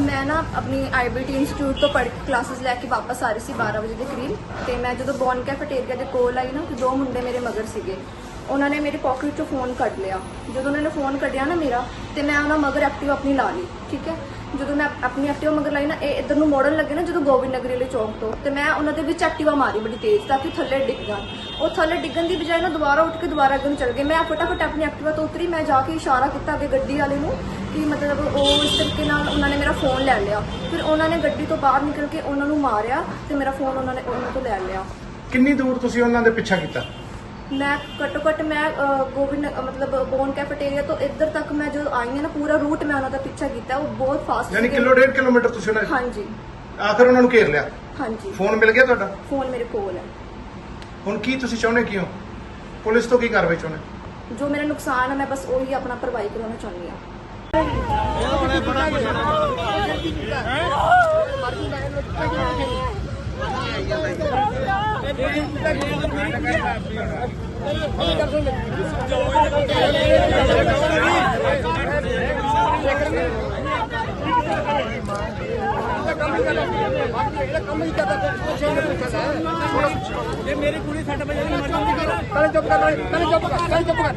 ਮੈਂ ਨਾ ਆਪਣੀ ਆਈਬੀਟੀ ਇੰਸਟੀਚਿਊਟ ਤੋਂ ਪੜ੍ਹ ਕੇ ਕਲਾਸਿਸ ਲੈ ਕੇ ਵਾਪਸ ਆ ਰਹੀ ਸੀ 12 ਵਜੇ ਦੇ ਕਰੀਬ ਤੇ ਮੈਂ ਜਦੋਂ ਬੌਨ ਕੈਫੇਟੇਰੀਆ ਦੇ ਕੋਲ ਆਈ ਨਾ, ਤੇ ਦੋ ਮੁੰਡੇ ਮੇਰੇ ਮਗਰ ਸੀਗੇ। ਉਹਨਾਂ ਨੇ ਮੇਰੀ ਪਾਕਟ ਚੋਂ ਫੋਨ ਕੱਢ ਲਿਆ। ਜਦੋਂ ਉਹਨਾਂ ਨੇ ਫੋਨ ਕੱਢਿਆ ਨਾ ਮੇਰਾ, ਤੇ ਮੈਂ ਉਹਨਾਂ ਮਗਰ ਐਕਟਿਵ ਆਪਣੀ ਲਾ ਲਈ, ਠੀਕ ਹੈ? ਜਦੋਂ ਮੈਂ ਆਪਣੀ ਐਕਟਿਵਾ ਮਗਰ ਲਾਈ ਨਾ, ਇਹ ਇੱਧਰ ਨੂੰ ਮੋੜਨ ਲੱਗੇ ਨਾ, ਜਦੋਂ ਗੋਬਿੰਦ ਨਗਰੀ ਵਾਲੇ ਚੌਂਕ ਤੋਂ, ਤੇ ਮੈਂ ਉਹਨਾਂ ਦੇ ਵਿੱਚ ਐਕਟਿਵਾ ਮਾਰੀ ਬੜੀ ਤੇਜ਼, ਤਾਂ ਕਿ ਥੱਲੇ ਡਿੱਗ ਜਾਣ। ਉਹ ਥੱਲੇ ਡਿੱਗਣ ਦੀ ਬਜਾਏ ਨਾ ਦੁਬਾਰਾ ਉੱਠ ਕੇ ਦੁਬਾਰਾ ਅੱਗੇ ਨੂੰ ਚੱਲ ਗਏ। ਮੈਂ ਫਟਾਫਟ ਆਪਣੀ ਐਕਟਿਵਾ ਤੋਂ ਉਤਰੀ, ਮੈਂ ਜਾ ਕੇ ਇਸ਼ਾਰਾ ਕੀਤਾ ਅੱਗੇ ਗੱਡੀ ਵਾਲੇ ਨੂੰ, ਕਿ ਮਤਲਬ ਉਹ ਇਸ ਤਰੀਕੇ ਨਾਲ ਉਹਨਾਂ ਨੇ ਮੇਰਾ ਫੋਨ ਲੈ ਲਿਆ। ਫਿਰ ਉਹਨਾਂ ਨੇ ਗੱਡੀ ਤੋਂ ਬਾਹਰ ਨਿਕਲ ਕੇ ਉਹਨਾਂ ਨੂੰ ਮਾਰਿਆ, ਤੇ ਮੇਰਾ ਫੋਨ ਉਹਨਾਂ ਨੇ ਉਹਨਾਂ ਤੋਂ ਲੈ ਲਿਆ। ਕਿੰਨੀ ਦੂਰ ਤੁਸੀਂ ਉਹਨਾਂ ਦੇ ਪਿੱਛਾ ਕੀਤਾ? ਮੈਂ ਘੱਟੋ ਘੱਟ ਮੈਂ ਗੋਬਿੰਦ ਮਤਲਬ ਬੋਨ ਕੈਫੇਟੇਰੀਆ ਤੋਂ ਇੱਧਰ ਤੱਕ ਮੈਂ ਜਦੋਂ ਆਈ ਹਾਂ ਨਾ ਪੂਰਾ ਰੂਟ ਮੈਂ ਉਹਨਾਂ ਦਾ ਪਿੱਛਾ ਕੀਤਾ ਉਹ ਬਹੁਤ ਫਾਸਟ ਯਾਨੀ ਕਿਲੋ ਡੇਢ ਕਿਲੋਮੀਟਰ ਤੁਸੀਂ ਉਹਨਾਂ ਹਾਂਜੀ। ਆਖਰ ਉਹਨਾਂ ਨੂੰ ਘੇਰ ਲਿਆ? ਹਾਂਜੀ। ਫੋਨ ਮਿਲ ਗਿਆ ਤੁਹਾਡਾ? ਫੋਨ ਮੇਰੇ ਕੋਲ ਹੈ। ਹੁਣ ਕੀ ਤੁਸੀਂ ਚਾਹੁੰਦੇ ਕੀ ਹੋ? ਪੁਲਿਸ ਤੋਂ ਕੀ ਕਾਰਵਾਈ ਚਾਹੁੰਦੇ? ਜੋ ਮੇਰਾ ਨੁਕਸਾਨ ਹੈ ਮੈਂ ਬਸ ਉਹੀ ਆਪਣਾ ਭਰਵਾਈ ਕਰਾਉਣਾ ਚਾਹੁੰਦੀ ਹਾਂ। ਇਹ ਮੇਰੀ ਕੁੜੀ ਸੱਟ ਵਜੇ ਦੀ ਮਰ ਜਾਂਦੀ ਫਿਰ ਚੁੱਪ ਕਰ ਪਹਿਲੇ ਚੁੱਪ ਕਰ ਪਹਿਲੇ ਚੁੱਪ ਕਰ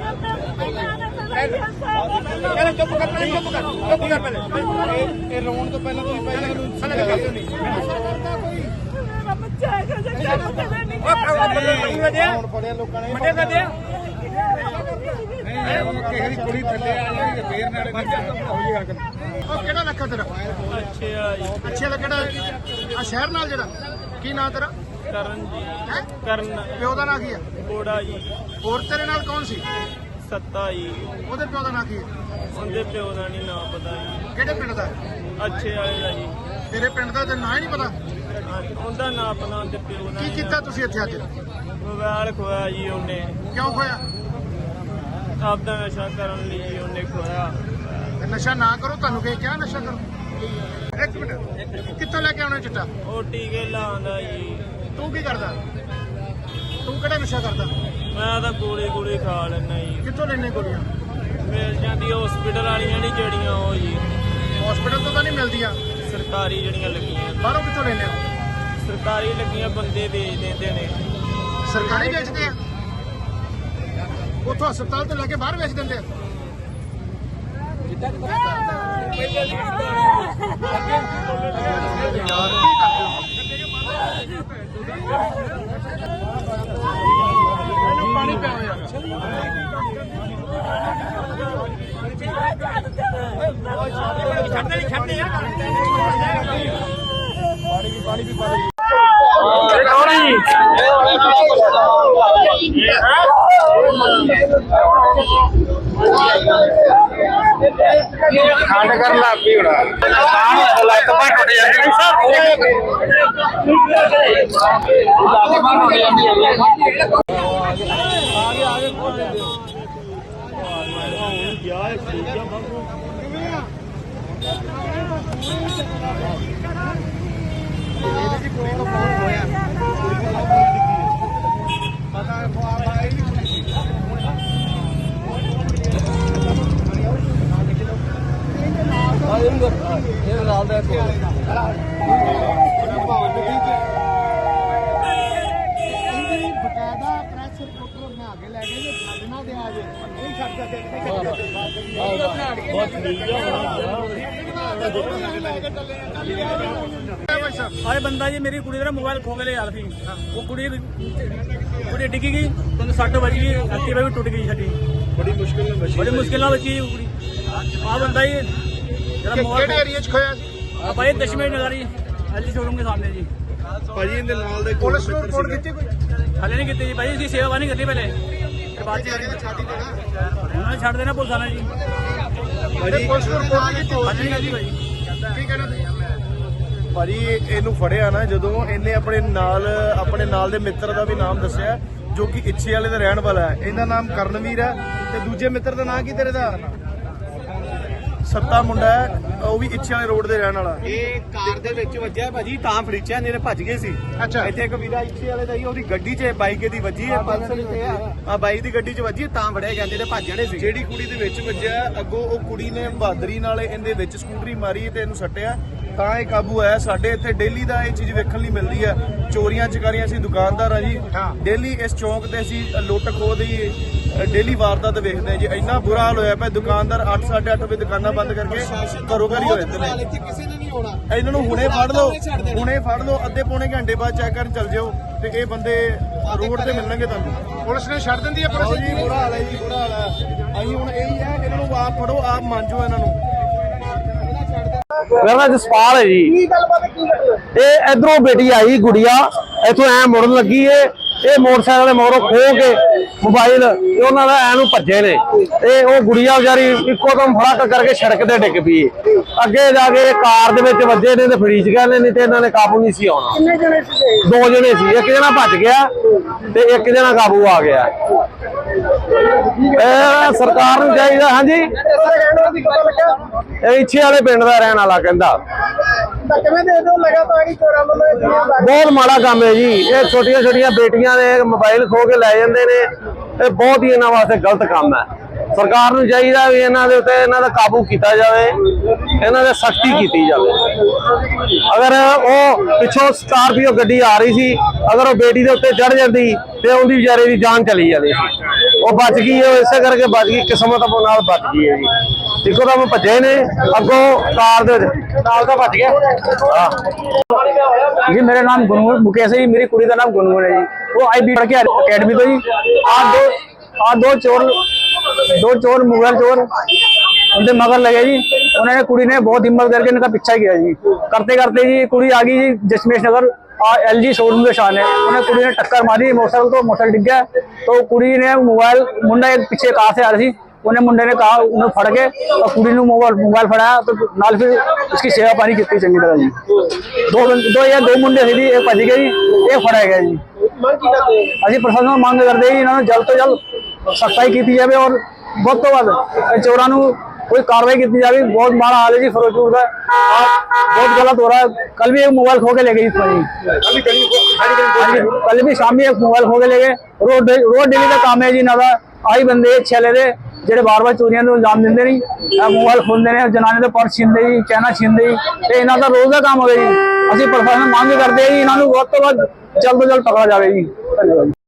ਪਹਿਲੇ ਚੁੱਪ ਕਰ ਪਹਿਲੇ ਚੁੱਪ ਕਰ ਚੁੱਪ ਕਰ ਪਹਿਲੇ ਇਹ ਰੋਣ ਤੋਂ ਪਹਿਲਾਂ ਤੁਸੀਂ ਪਹਿਲਾਂ ਇਹਨੂੰ ਸਮਝਾਇਆ ਨਹੀਂ ਹੁਣ ਪੜਿਆ ਲੋਕਾਂ ਨੇ ਮੱਡੇ ਕਰਦੇ ਆ ਕਿਸੇ ਦੀ ਕੁੜੀ ਥੱਲੇ ਆ ਜਾਏਗੀ ਫੇਰ ਨਾਲੇ ਹੋਈ ਗੱਲ ਉਹ ਕਿਹੜਾ ਲੱਖਾ ਤੇਰਾ ਅੱਛੇ ਆ ਦਾ ਕਿਹੜਾ ਆ ਸ਼ਹਿਰ ਨਾਲ ਜਿਹੜਾ ਕੀ ਨਾਂ ਤੇਰਾ ਕਰਨ ਜੀ ਕਰਨ ਪਿਓ ਦਾ ਨਾਂ ਕੀ ਆ ਕੋੜਾ ਜੀ ਹੋਰ ਤੇਰੇ ਨਾਲ ਕੌਣ ਸੀ ਸੱਤਾ ਜੀ ਉਹਦੇ ਪਿਓ ਦਾ ਨਾਂ ਕੀ ਹੈ ਉਹਦੇ ਪਿਓ ਦਾ ਨਹੀਂ ਨਾਂ ਪਤਾ ਜੀ ਕਿਹੜੇ ਪਿੰਡ ਦਾ ਅੱਛੇ ਵਾਲੇ ਦਾ ਜੀ। ਤੇਰੇ ਪਿੰਡ ਦਾ ਤੇ ਨਾਂ ਹੀ ਨਹੀਂ ਪਤਾ। ਉਹਦਾ ਨਾਂ ਪਤਾ ਤੇ ਪਿਓ ਦਾ ਕੀ ਕੀਤਾ ਤੁਸੀਂ ਇੱਥੇ ਅੱਜ? ਮੋਬਾਈਲ ਖੋਇਆ ਜੀ ਉਹਨੇ। ਕਿਉਂ ਖੋਇਆ? ਆਪਦਾ ਨਸ਼ਾ ਕਰਨ ਲਈ ਜੀ ਉਹਨੇ ਖੋਇਆ। ਤੇ ਨਸ਼ਾ ਨਾ ਕਰੋ ਤੁਹਾਨੂੰ ਕੀ ਕਿਹਾ ਨਸ਼ਾ ਕਰੋ? ਇੱਕ ਮਿੰਟ। ਕਿੱਥੋਂ ਲੈ ਕੇ ਆਉਣਾ ਚਿੱਟਾ? ਉਹ ਟੀਕੇ ਲਾਉਂਦਾ ਜੀ। ਤੂੰ ਕੀ ਕਰਦਾ? ਤੂੰ ਕਿਹੜਾ ਨਸ਼ਾ ਕਰਦਾ? ਮੈਂ ਤਾਂ ਗੋਲੀ ਗੋਲੀ ਖਾ ਲੈਣਾ ਜੀ। ਕਿੱਥੋਂ ਲੈਣੇ ਗੋਲੀਆਂ? ਮਿਲ ਜਾਂਦੀ ਹਸਪੀਟਲ ਵਾਲੀਆਂ ਨਹੀਂ ਜਿਹੜੀਆਂ ਉਹ ਜੀ। ਹਸਪੀਟਲ ਤੋਂ ਤਾਂ ਨਹੀਂ ਮਿਲਦੀਆਂ। ਸਰਕਾਰੀ ਜਿਹੜੀਆਂ ਲੱਗੀਆਂ। ਬਾਹਰੋਂ ਕਿੱਥੋਂ ਲੈਣੇ ਹੋ? ਸਰਕਾਰੀ ਲੱਗੀਆਂ ਬੰਦੇ ਵੇਚ ਦਿੰਦੇ ਨੇ। ਸਰਕਾਰੀ ਵੇਚਦੇ ਆ? ਉੱਥੋਂ ਹਸਪਤਾਲ ਤੋਂ ਲੈ ਕੇ ਬਾਹਰ ਵੇਚ ਦਿੰਦੇ ਆ? ਇਹਨੂੰ ਪਾਣੀ ਪਿਆਓ ਯਾਰ ਛੱਡਦੇ ਨਹੀਂ ਛੱਡਦੇ ਯਾਰ ਖੰਡ ਕਰ ਲਾ ਪੀ ਹੋਣਾ ਲੱਤ ਬਾਹ ਟੁੱਟ ਜਾਂਦੀ ਇਹਦੀ ਬਕਾਇਦਾ ਪ੍ਰੈਸ ਰਿਪੋਰਟਰ ਬਣਾ ਕੇ ਲੈ ਗਏ ਜੇ ਛੱਡਣਾ ਤੇ ਆ ਜੇ ਨਹੀਂ ਛੱਡ ਸਕਦੇ ਆਏ ਬੰਦਾ ਜੀ ਮੇਰੀ ਕੁੜੀ ਦਾ ਮੋਬਾਈਲ ਖੋ ਕੇ ਲਿਆ ਸੀ। ਉਹ ਕੁੜੀ ਕੁੜੀ ਡਿੱਗੀ ਗਈ ਤੁਹਾਨੂੰ ਸੱਟ ਵੱਜ ਗਈ ਐਕਟਿਵਾ ਵੀ ਟੁੱਟ ਗਈ ਸਾਡੀ। ਬੜੀ ਮੁਸ਼ਕਿਲ ਨਾਲ ਬਚੀ ਬੜੀ ਮੁਸ਼ਕਿਲ ਨਾਲ ਬਚੀ ਉਹ ਕੁੜੀ। ਆ ਬੰਦਾ ਜੀ ਜਿਹੜਾ ਕਿਹੜੇ ਮੋਬਾਈਲ ਏਰੀਆ 'ਚ ਖੋਇਆ ਸੀ? ਆ ਭਾਈ ਦਸ਼ਮੇਸ਼ ਨਗਰੀ ਐਲਜੀ ਸ਼ੋਰੂਮ ਦੇ ਸਾਹਮਣੇ ਜੀ। ਭਾਜੀ ਇਹਦੇ ਨਾਲ ਦੇ ਪੁਲਿਸ ਨੂੰ ਰਿਪੋਰਟ ਕੀਤੀ ਕੋਈ? ਹਲੇ ਨਹੀਂ ਕੀਤੀ ਜੀ ਭਾਈ ਅਸੀਂ ਸੇਵਾ ਨਹੀਂ ਕੀਤੀ ਪਹਿਲੇ। ਬਾਅਦ ਚ ਛਾਤੀ ਦੇਣਾ ਉਹਨਾਂ ਨੇ ਛੱਡ ਦੇਣਾ ਪੁਲਿਸ ਵਾਲਿਆਂ ਜੀ। ਪੁਲਿਸ ਨੂੰ ਰਿਪੋਰਟ ਕੀਤੀ ਹਲੇ ਨਹੀਂ ਕੀਤੀ ਭਾਈ। ਕੀ ਕਹਿਣਾ ਤੁਸੀਂ? ਭਾਜੀ ਇਹਨੂੰ ਫੜਿਆ ਨਾ ਜਦੋਂ ਇਹਨੇ ਆਪਣੇ ਨਾਲ ਆਪਣੇ ਨਾਲ ਦੇ ਮਿੱਤਰ ਦਾ ਵੀ ਨਾਮ ਦੱਸਿਆ ਜੋ ਕਿ ਇੱਛੇ ਵਾਲੇ ਦਾ ਰਹਿਣ ਵਾਲਾ ਹੈ। ਇਹਦਾ ਨਾਮ ਕਰਨਵੀਰ ਹੈ ਤੇ ਦੂਜੇ ਮਿੱਤਰ ਦਾ ਨਾਮ ਕੀ ਤੇਰੇ ਦਾ? ਸੱਤਾ ਮੁੰਡਾ ਹੈ ਉਹ ਵੀ ਇੱਛੇ ਵਾਲੇ ਰੋਡ ਦੇ ਰਹਿਣ ਵਾਲਾ। ਇਹ ਕਾਰ ਦੇ ਵਿੱਚ ਵੱਜਿਆ ਭਾਜੀ ਤਾਂ ਫੜੀਚਿਆ ਤੇ ਭੱਜ ਗਏ ਸੀ। ਅੱਛਾ। ਇੱਥੇ ਇੱਕ ਵੀਰਾ ਇੱਥੇ ਵਾਲੇ ਦਾ ਹੀ ਉਹਦੀ ਗੱਡੀ 'ਚ ਬਾਈਕ ਦੀ ਵੱਜੀ ਹੈ ਪਲਸਰ ਤੇ ਆ। ਬਾਈਕ ਦੀ ਗੱਡੀ 'ਚ ਵੱਜੀ ਤਾਂ ਫੜਿਆ ਜਾਂਦੇ ਤੇ ਭੱਜ ਜਾਣੇ ਸੀ। ਜਿਹੜੀ ਕੁੜੀ ਦੇ ਵਿੱਚ ਵੱਜਿਆ ਅੱਗੋਂ ਉਹ ਕੁੜੀ ਨੇ ਬਹਾਦਰੀ ਨਾਲ ਇਹਦੇ ਵਿੱਚ ਸਕੂਟਰੀ ਮਾਰੀ ਤੇ ਇਹਨੂੰ ਸੱਟਿਆ। ਤਾਂ ਇਹ ਕਾਬੂ ਆਇਆ। ਸਾਡੇ ਇੱਥੇ ਡੇਲੀ ਦਾ ਇਹ ਚੀਜ਼ ਵੇਖਣ ਲਈ ਮਿਲਦੀ ਹੈ। ਚੋਰੀਆਂ ਚਕਾਰੀਆਂ ਅਸੀਂ ਦੁਕਾਨਦਾਰ ਆ ਜੀ। ਡੇਲੀ ਇਸ ਚੌਂਕ ਤੇ ਅਸੀਂ ਲੁੱਟ ਖੋਹ ਦੀ ਡੇਲੀ ਵਾਰਦਾਤ ਵੇਖਦੇ ਹਾਂ ਜੀ। ਇੰਨਾ ਬੁਰਾ ਹਾਲ ਹੋਇਆ ਪਿਆ। ਦੁਕਾਨਦਾਰ 8 8:30 ਵਜੇ ਦੁਕਾਨਾਂ ਬੰਦ ਕਰਕੇ ਘਰੋਂ ਘਰੀ ਹੋਏ ਤੇ ਨੇ। ਇੱਥੇ ਕਿਸੇ ਨੇ ਨਹੀਂ ਆਉਣਾ। ਇਹਨਾਂ ਨੂੰ ਹੁਣੇ ਫੜ ਲਓ। ਹੁਣੇ ਫੜ ਲਓ। ਅੱਧੇ ਪੌਣੇ ਘੰਟੇ ਬਾਅਦ ਚੈੱਕ ਕਰਨ ਚੱਲ ਜਿਓ ਤੇ ਇਹ ਬੰਦੇ ਰੋਡ ਤੇ ਮਿਲਣਗੇ ਤੁਹਾਨੂੰ। ਪੁਲਿਸ ਨੇ ਛੱਡ ਦਿੰਦੀ ਹੈ ਪੁਲਿਸ ਜੀ ਬੁਰਾ ਹਾਲ ਹੈ ਜੀ ਬੁਰਾ ਹਾਲ ਹੈ। ਅਸੀਂ ਹੁਣ ਇਹੀ ਹੈ ਇਹਨਾਂ ਨੂੰ ਆਪ ਫੜੋ ਆਪ ਮੰਨਜੋ ਇਹਨਾਂ ਨੂੰ। ਮੇਰਾ ਨਾਮ ਜਸਪਾਲ ਹੈ ਜੀ। ਕੀ ਗੱਲਬਾਤ ਕੀ ਗੱਲ ਇਹ ਇਧਰੋਂ ਬੇਟੀ ਆਈ ਗੁੜੀਆ ਇੱਥੋਂ ਐ ਮੁੜਨ ਲੱਗੀ ਏ। ਇਹ ਮੋਟਰਸਾਈਕਲ ਦੇ ਮੋਰੋਂ ਖੋ ਕੇ ਮੋਬਾਈਲ ਤੇ ਉਹਨਾਂ ਦਾ ਐ ਨੂੰ ਭੱਜੇ ਨੇ। ਤੇ ਉਹ ਗੁੜੀਆ ਵਿਚਾਰੀ ਇੱਕੋ ਦਮ ਫੜਕ ਕਰਕੇ ਸੜਕ ਤੇ ਡਿੱਗ ਪਈ ਏ। ਅੱਗੇ ਜਾ ਕੇ ਇਹ ਕਾਰ ਦੇ ਵਿੱਚ ਵੱਜੇ ਨੇ ਤੇ ਫੜੀਚ ਗਏ ਨੇ ਨਹੀਂ ਤੇ ਇਹਨਾਂ ਨੇ ਕਾਬੂ ਨਹੀਂ ਸੀ ਆਉਣਾ। ਕਿੰਨੇ ਜਣੇ ਸੀਗੇ? ਦੋ ਜਣੇ ਸੀ ਇੱਕ ਜਣਾ ਭੱਜ ਗਿਆ ਤੇ ਇੱਕ ਜਣਾ ਕਾਬੂ ਆ ਗਿਆ। ਇਹ ਸਰਕਾਰ ਨੂੰ ਚਾਹੀਦਾ, ਹਾਂਜੀ। ਇਹ ਇੱਛੇ ਵਾਲੇ ਪਿੰਡ ਦਾ ਰਹਿਣ ਵਾਲਾ ਕਹਿੰਦਾ। ਬਹੁਤ ਮਾੜਾ ਕੰਮ ਹੈ ਜੀ। ਇਹ ਛੋਟੀਆਂ ਛੋਟੀਆਂ ਬੇਟੀਆਂ ਦੇ ਮੋਬਾਈਲ ਖੋ ਕੇ ਲੈ ਜਾਂਦੇ ਨੇ। ਇਹ ਬਹੁਤ ਹੀ ਇਹਨਾਂ ਵਾਸਤੇ ਗਲਤ ਕੰਮ ਹੈ। ਸਰਕਾਰ ਨੂੰ ਚਾਹੀਦਾ ਵੀ ਇਹਨਾਂ ਦੇ ਉੱਤੇ ਇਹਨਾਂ ਦਾ ਕਾਬੂ ਕੀਤਾ ਜਾਵੇ, ਇਹਨਾਂ ਦੇ ਸਖਤੀ ਕੀਤੀ ਜਾਵੇ। ਅਗਰ ਉਹ ਪਿੱਛੋਂ ਸਕਾਰਪੀਓ ਗੱਡੀ ਆ ਰਹੀ ਸੀ, ਅਗਰ ਉਹ ਬੇਟੀ ਦੇ ਉੱਤੇ ਚੜ ਜਾਂਦੀ, ਤੇ ਉਹਦੀ ਵਿਚਾਰੇ ਦੀ ਜਾਨ ਚਲੀ ਜਾਂਦੀ ਸੀ। ਉਹ ਬਚ ਗਈ ਉਹ ਇਸੇ ਕਰਕੇ ਬਚ ਗਈ ਕਿਸਮਤ ਆਪੋ ਨਾਲ ਬਚ ਗਈ ਹੈ ਜੀ। ਦੇਖੋ ਤਾਂ ਭੱਜੇ ਨੇ ਅੱਗੋਂ ਕਾਰ ਦੇ ਨਾਲ ਦਾ ਗਿਆ। ਹਾਂ। ਜੀ ਨਾਮ गुनगुन मुकेश जी मेरी कुड़ी का नाम गुनगुन है जी वो आई बी पढ़ अकेडमी तो जी आज दो आज दो चोर दो चोर मुगल चोर उनके मगर लगे जी उन्होंने कुड़ी ने बहुत हिम्मत करके इनका पीछा किया जी करते करते जी कुड़ी आ गई जी जशमेश नगर और एलजी शोरूम के शान है उन्हें कुड़ी ने टक्कर मारी मोटरसाइकिल तो मोटरसाइकिल डिग गया तो कुड़ी ने मोबाइल मुंडा एक पीछे कार से आ रही थी उन्हें मुंडे ने कहा उन्हें फड़ के और कुड़ी ने मोबाइल मोबाइल फड़ाया तो नाल फिर उसकी सेवा पानी ਕੀਤੀ ਚੰਗੀ ਤਰ੍ਹਾਂ ਜੀ ਦੋ ਦੋ ਜਾਂ ਦੋ ਮੁੰਡੇ ਸੀ ਜੀ ਇੱਕ ਭੱਜ ਗਏ ਜੀ ਇਹ ਫੜਾਇਆ ਗਿਆ ਜੀ ਅਸੀਂ ਪ੍ਰਸ਼ਾਸਨ ਨੂੰ ਮੰਗ ਕਰਦੇ ਜੀ ਇਹਨਾਂ ਨੂੰ ਜਲਦ ਤੋਂ ਜਲਦ ਸਖਤਾਈ ਕੀਤੀ ਜਾਵੇ ਔਰ ਬਹੁਤ ਤੋਂ ਵੱਧ ਚੋਰਾਂ ਨੂੰ ਕੋਈ ਕਾਰਵਾਈ ਕੀਤੀ ਜਾਵੇ ਬਹੁਤ ਮਾੜਾ ਹਾਲ ਹੈ ਜੀ ਫਿਰੋਜ਼ਪੁਰ ਦਾ ਆਹ ਬਹੁਤ गलत हो रहा है कल भी एक मोबाइल खो के ले गई इसमें जी हाँ जी, कल भी शामी एक मोबाइल खो के ले गए रोड रोड डेली का काम है जी ਇਹਨਾਂ ਦਾ ਆਹੀ ਬੰਦੇ ਛੇਲੇ ਦੇ ਜਿਹੜੇ ਬਾਰ-ਬਾਰ ਚੋਰੀਆਂ ਨੂੰ ਅੰਜਾਮ ਦਿੰਦੇ ਨਹੀਂ ਇਹ ਮੋਬਾਈਲ ਖੋਲਦੇ ਨੇ ਜਨਾਨੇ ਦੇ ਪਰਸ ਛਿੰਦੇ ਜੀ ਚੈਨਾ ਛਿੰਦੇ ਜੀ ਤੇ ਇਹਨਾਂ ਦਾ ਰੋਜ਼ ਦਾ ਕੰਮ ਹੋਵੇ ਜੀ ਅਸੀਂ ਪ੍ਰਸ਼ਾਸਨ ਮੰਗ ਕਰਦੇ ਹਾਂ ਜੀ ਇਹਨਾਂ ਨੂੰ ਵੱਧ ਤੋਂ ਵੱਧ ਜਲਦ ਤੋਂ ਜਲਦ ਪਕੜਾ ਜਾਵੇ ਜੀ ਧੰਨਵਾਦ ਜੀ